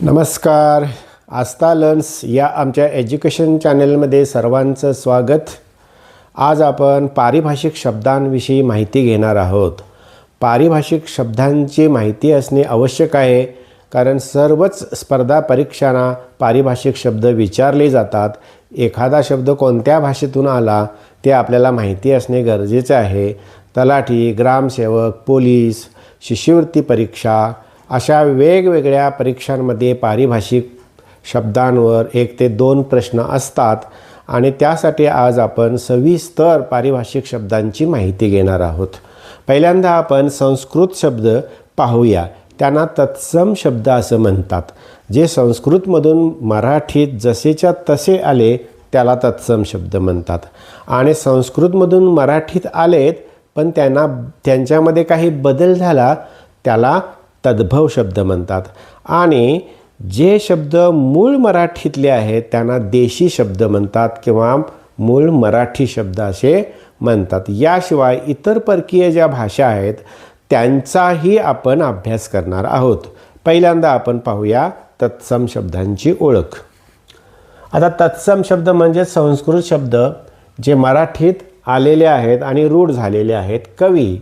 नमस्कार. आस्था लर्न्स या आमच्या एज्युकेशन चॅनलमध्ये सर्वांचं स्वागत. आज आपण पारिभाषिक शब्दांविषयी माहिती घेणार आहोत. पारिभाषिक शब्दांची माहिती असणे आवश्यक आहे कारण सर्वच स्पर्धा परीक्षांना पारिभाषिक शब्द विचारले जातात. एखादा शब्द कोणत्या भाषेतून आला ते आपल्याला माहिती असणे गरजेचे आहे. तलाठी ग्रामसेवक पोलीस शिष्यवृत्ती परीक्षा अशा वेगवेगळ्या परीक्षांमध्ये पारिभाषिक शब्दांवर एक ते दोन प्रश्न असतात आणि त्यासाठी आज आपण सविस्तर पारिभाषिक शब्दांची माहिती घेणार आहोत. पहिल्यांदा आपण संस्कृत शब्द पाहूया. त्यांना तत्सम शब्द असं म्हणतात. जे संस्कृतमधून मराठीत जसेच्या तसे आले त्याला तत्सम शब्द म्हणतात. आणि संस्कृतमधून मराठीत आलेत पण त्यांना त्यांच्यामध्ये काही बदल झाला त्याला तद्भव शब्द म्हणतात. आणि जे शब्द मूळ मराठीतले आहेत त्यांना देशी शब्द म्हणतात किंवा मूळ मराठी शब्द असे म्हणतात. याशिवाय इतर परकीय ज्या भाषा आहेत त्यांचाही आपण अभ्यास करणार आहोत. पहिल्यांदा आपण पाहूया तत्सम शब्दांची ओळख. आता तत्सम शब्द म्हणजे संस्कृत शब्द जे मराठीत आलेले आहेत आणि रूढ झालेले आहेत. कवी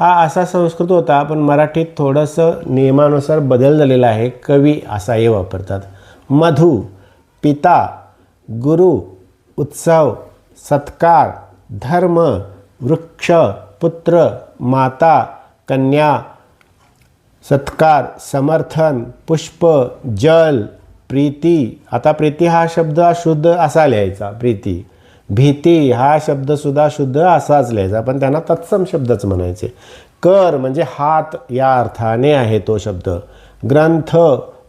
हा असा संस्कृत होता पण मराठीत थोडंसं नियमानुसार बदल झालेला आहे. कवी असाही वापरतात. मधु पिता गुरु उत्सव सत्कार धर्म वृक्ष पुत्र माता कन्या सत्कार समर्थन पुष्प जल प्रीती. आता प्रीती हा शब्द शुद्ध असा लिहायचा प्रीती. भीती हा शब्दसुद्धा शुद्ध असाच लिहायचा. पण त्यांना तत्सम शब्दच म्हणायचे. कर म्हणजे हात या अर्थाने आहे तो शब्द. ग्रंथ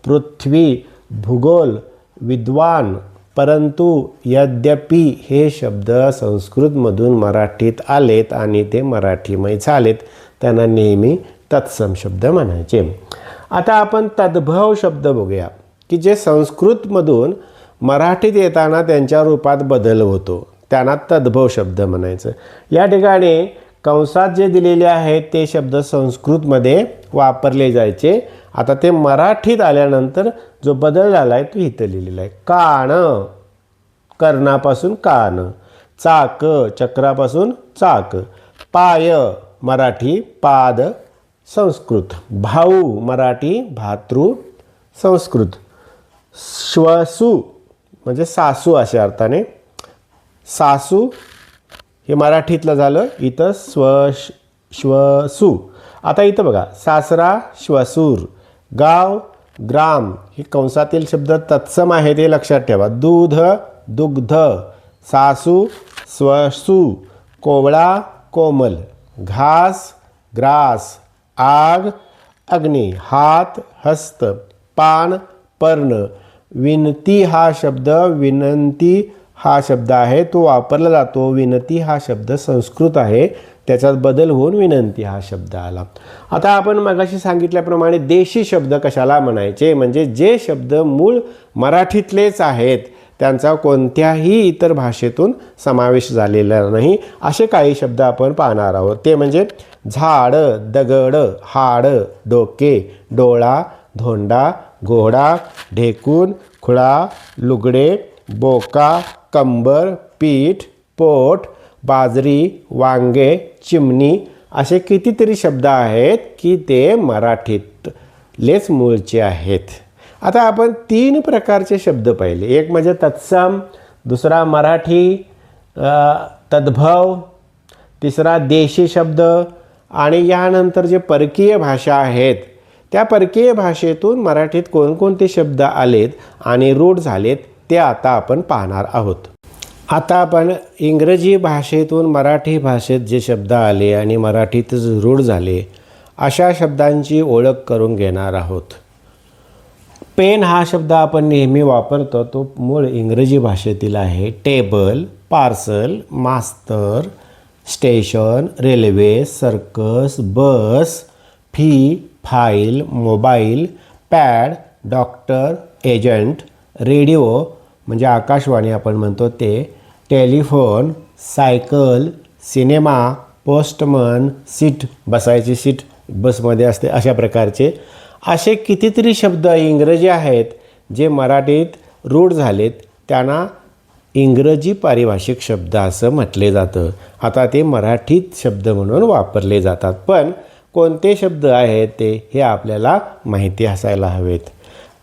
पृथ्वी भूगोल विद्वान परंतु यद्यपि हे शब्द संस्कृतमधून मराठीत आलेत आणि ते मराठीमय झालेत त्यांना नेहमी तत्सम शब्द म्हणायचे. आता आपण तद्भव शब्द बघूया की जे संस्कृतमधून मराठीत येताना त्यांच्या रूपात बदल होतो. त्यांना तद्भव शब्द म्हणायचं. या ठिकाणी कंसात जे दिलेले आहेत ते शब्द संस्कृतमध्ये वापरले जायचे. आता ते मराठीत आल्यानंतर जो बदल झाला आहे तो इथं लिहिलेला आहे. काण. कर्णापासून कान. चाक. चक्रापासून चाक. पाय. मराठी पाद. संस्कृत. भाऊ. मराठी भातृ. संस्कृत. श्वसू. म्हणजे सासू अशा अर्थाने. सासू हे मराठीतलं झालं. इथं स्व श्वसू. आता इथं बघा सासरा श्वसूर. गाव ग्राम. हे कंसातील शब्द तत्सम आहे ते लक्षात ठेवा. दूध दुग्ध. सासू स्वसू कोवळा कोमल. घास ग्रास. आग अग्नी. हात हस्त. पान पर्ण. विनती हा शब्द विनंती हा शब्द आहे तो वापरला जातो. विनती हा शब्द संस्कृत आहे. त्याच्यात बदल होऊन विनंती हा शब्द आला. आता आपण मगाशी सांगितल्याप्रमाणे देशी शब्द कशाला म्हणायचे? म्हणजे जे शब्द मूळ मराठीतलेच आहेत त्यांचा कोणत्याही इतर भाषेतून समावेश झालेला नाही. असे काही शब्द आपण पाहणार आहोत. ते म्हणजे झाड दगड हाड डोके डोळा धोंडा घोडा ढेकून खुळा लुगडे बोका कंबर पीठ पोट बाजरी वांगे चिमणी असे कितीतरी शब्द आहेत की ते मराठीतलेच मूळचे आहेत. आता आपण तीन प्रकारचे शब्द पाहिले. एक म्हणजे तत्सम दुसरा मराठी तद्भव तिसरा देशी शब्द आणि यानंतर जे परकीय भाषा आहेत त्या परकीय भाषेतून मराठीत कोणकोणते शब्द आलेत आणि रूढ झालेत ते आता आपण पाहणार आहोत. आता आपण इंग्रजी भाषेतून मराठी भाषेत जे शब्द आले आणि मराठीतच रूढ झाले अशा शब्दांची ओळख करून घेणार आहोत. पेन हा शब्द आपण नेहमी वापरतो तो मूळ इंग्रजी भाषेतील आहे. Table parcel master station railway circus bus fee file mobile pad doctor agent radio म्हणजे आकाशवाणी आपण म्हणतो ते telephone cycle cinema postman seat बसायची सीट बसमध्ये असते अशा प्रकारचे. असे कितीतरी शब्द इंग्रजी आहेत जे मराठीत रूढ झालेत. त्यांना इंग्रजी पारिभाषिक शब्द असं म्हटले जातं. आता ते मराठीत शब्द म्हणून वापरले जातात. पण कोणते शब्द आहेत ते हे आपल्याला माहिती असायला हवेत.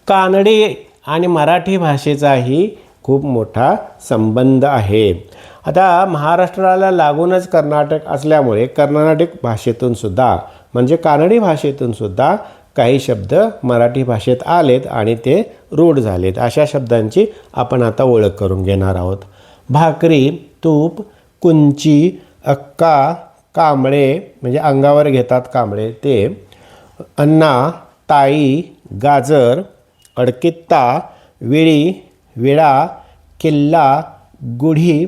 कानडी आणि मराठी भाषेचाही खूप मोठा संबंध आहे. आता महाराष्ट्राला लागूनच कर्नाटक असल्यामुळे कर्नाटक भाषेतून सुद्धा म्हणजे कानडी भाषेतून सुद्धा काही शब्द मराठी भाषेत आलेत आणि ते रूढ झालेत. अशा शब्दांची आपण आता ओळख करून घेणार आहोत. भाकरी तूप कुंची अक्का कांबळे म्हणजे अंगावर घेतात कांबळे ते अन्ना ताई गाजर अडकित्ता विळी विळा किल्ला गुढी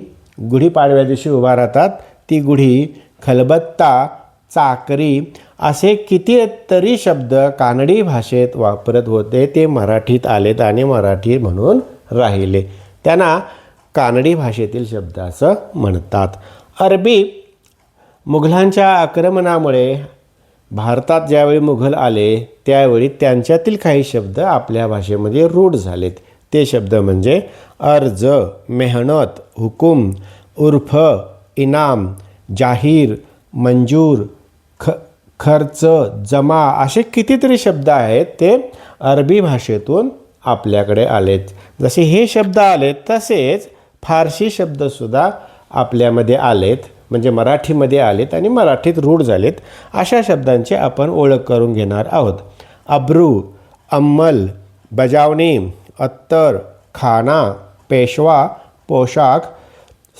गुढीपाडव्या दिवशी उभा राहतात. ती गुढी खलबत्ता चाकरी असे कितीतरी शब्द कानडी भाषेत वापरत होते ते मराठीत आलेत आणि मराठी म्हणून राहिले. त्यांना कानडी भाषेतील शब्द असं म्हणतात. अरबी मुघलांच्या आक्रमणामुळे भारतात ज्यावेळी मुघल आले त्यावेळी त्यांच्यातील काही शब्द आपल्या भाषेमध्ये रूढ झालेत. ते शब्द म्हणजे अर्ज मेहनत हुकूम उर्फ इनाम जाहीर मंजूर ख खर्च जमा असे कितीतरी शब्द आहेत ते अरबी भाषेतून आपल्याकडे आलेत. जसे हे शब्द आलेत तसेच फारसी शब्दसुद्धा आपल्यामध्ये आलेत. म्हणजे मराठीमध्ये आलेत आणि मराठीत रूढ झालेत अशा शब्दांची आपण ओळख करून घेणार आहोत. अब्रू अंमल बजावणी अत्तर खाना पेशवा पोशाख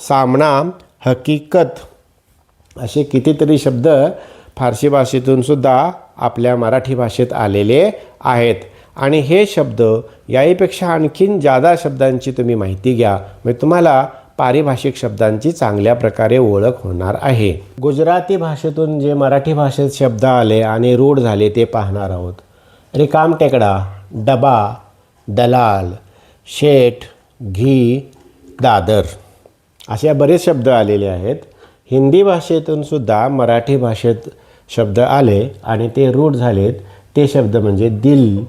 सामना हकीकत असे कितीतरी शब्द फारसी भाषेतून सुद्धा आपल्या मराठी भाषेत आलेले आहेत. आणि हे शब्द याहीपेक्षा आणखीन जादा शब्दांची तुम्ही माहिती घ्या. म्हणजे तुम्हाला पारिभाषिक शब्दांची चांगल्या प्रकारे ओळख होणार आहे. गुजराती भाषेतून जे मराठी भाषेत शब्द आले आणि रूढ झाले ते पाहणार आहोत. रिकामटेकडा डबा दलाल शेठ घी दादर असे बरेच शब्द आलेले आहेत. हिंदी भाषेतून सुद्धा मराठी भाषेत शब्द आले आणि ते रूढ झालेत. ते शब्द म्हणजे दिल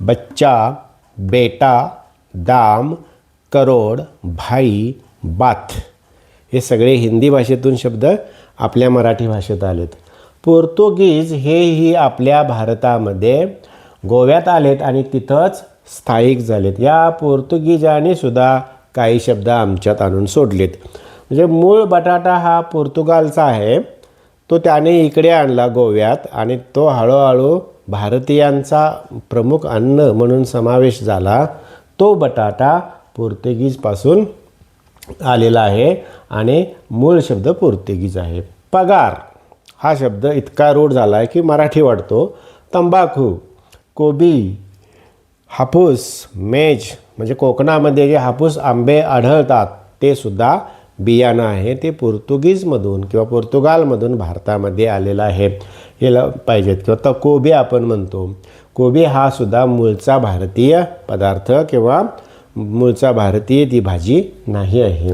बच्चा बेटा दाम करोड भाई बाथ हे सगळे हिंदी भाषेतून शब्द आपल्या मराठी भाषेत आलेत. पोर्तुगीज हेही आपल्या भारतामध्ये गोव्यात आलेत आणि तिथंच स्थायिक झालेत. या पोर्तुगीजाने सुद्धा काही शब्द आमच्यात आणून सोडलेत. म्हणजे मूळ बटाटा हा पोर्तुगालचा आहे. तो त्याने इकडे आणला गोव्यात आणि तो हळूहळू भारतीयांचा प्रमुख अन्न म्हणून समावेश झाला. तो बटाटा पोर्तुगीजपासून आलेला आहे आणि मूळ शब्द पोर्तुगीज आहे. पगार हा शब्द इतका रूढ झाला आहे की मराठी वाटतो. तंबाखू कोबी हापूस मेज म्हणजे कोकणामध्ये जे हापूस आंबे आढळतात ते सुद्धा बियाणं आहे. ते पोर्तुगीजमधून किंवा पोर्तुगालमधून भारतामध्ये आलेलं आहे. हे ल पाहिजेत. किंवा तर कोबी आपण म्हणतो. कोबी हा सुद्धा मूळचा भारतीय पदार्थ किंवा मूळचा भारतीय ती भाजी नाही आहे.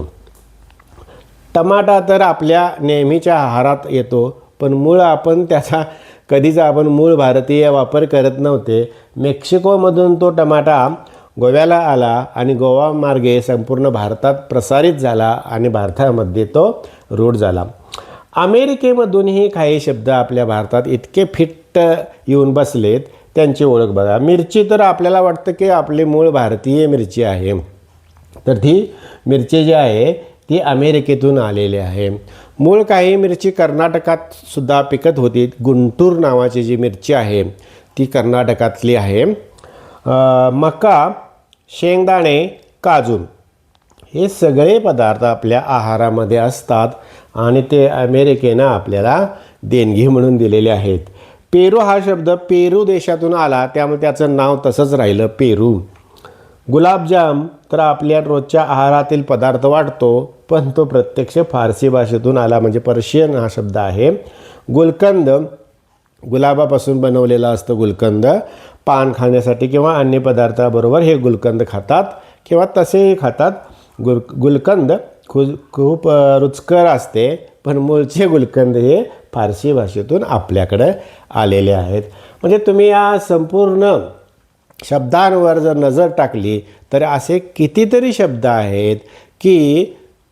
टमाटा तर आपल्या नेहमीच्या आहारात येतो पण मूळ आपण त्याचा कधीच आपण मूळ भारतीय वापर करत नव्हते. मेक्सिकोमधून तो टमाटा गोव्याला आला आणि गोवा मार्गे संपूर्ण भारतात प्रसारित झाला आणि भारतामध्ये तो रूढ झाला. अमेरिकेमधूनही काही शब्द आपल्या भारतात इतके फिट्ट येऊन बसलेत त्यांची ओळख बघा. मिरची तर आपल्याला वाटतं की आपली मूळ भारतीय मिरची आहे. तर ती मिरची जी आहे ती अमेरिकेतून आलेली आहे. मूळ काही मिरची कर्नाटकात सुद्धा पिकत होती. गुंटूर नावाची जी मिरची आहे ती कर्नाटकातली आहे. मका शेंगदाणे काजू हे सगळे पदार्थ आपल्या आहारामध्ये असतात आणि ते अमेरिकेनं आपल्याला देणगी म्हणून दिलेले आहेत. पेरू हा शब्द पेरू देशातून आला त्यामुळे त्याचं नाव तसंच राहिलं पेरू. गुलाबजाम तर आपल्या रोजच्या आहारातील पदार्थ वाटतो पण तो प्रत्यक्ष फारसी भाषेतून आला म्हणजे पर्शियन हा शब्द आहे. गुलकंद गुलाबापासून बनवलेला असतं गुलकंद. पान खाण्यासाठी किंवा अन्य पदार्थाबरोबर हे गुलकंद खातात किंवा तसेही खातात. गुल गुलकंद खू खूप रुचकर असते. पण मूळचे गुलकंद हे फारसी भाषेतून आपल्याकडं आलेले आहेत. म्हणजे तुम्ही या संपूर्ण शब्दांवर जर नजर टाकली तर असे कितीतरी शब्द आहेत की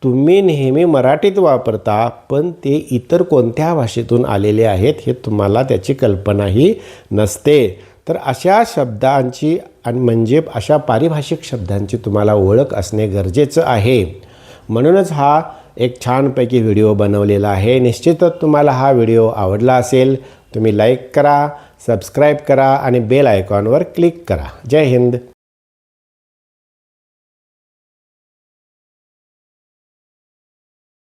तुम्ही नेहमी मराठीत वापरता पण ते इतर कोणत्या भाषेतून आलेले आहेत हे तुम्हाला त्याची कल्पनाही नसते. तर अशा शब्दांची आणि म्हणजे अशा पारिभाषिक शब्दांची तुम्हाला ओळख असणे गरजेचं आहे. म्हणूनच हा एक छानपैकी व्हिडिओ बनवलेला आहे. निश्चितच तुम्हाला हा व्हिडिओ आवडला असेल. तुम्ही लाईक करा सबस्क्राईब करा आणि बेल आयकॉनवर क्लिक करा. जय हिंद.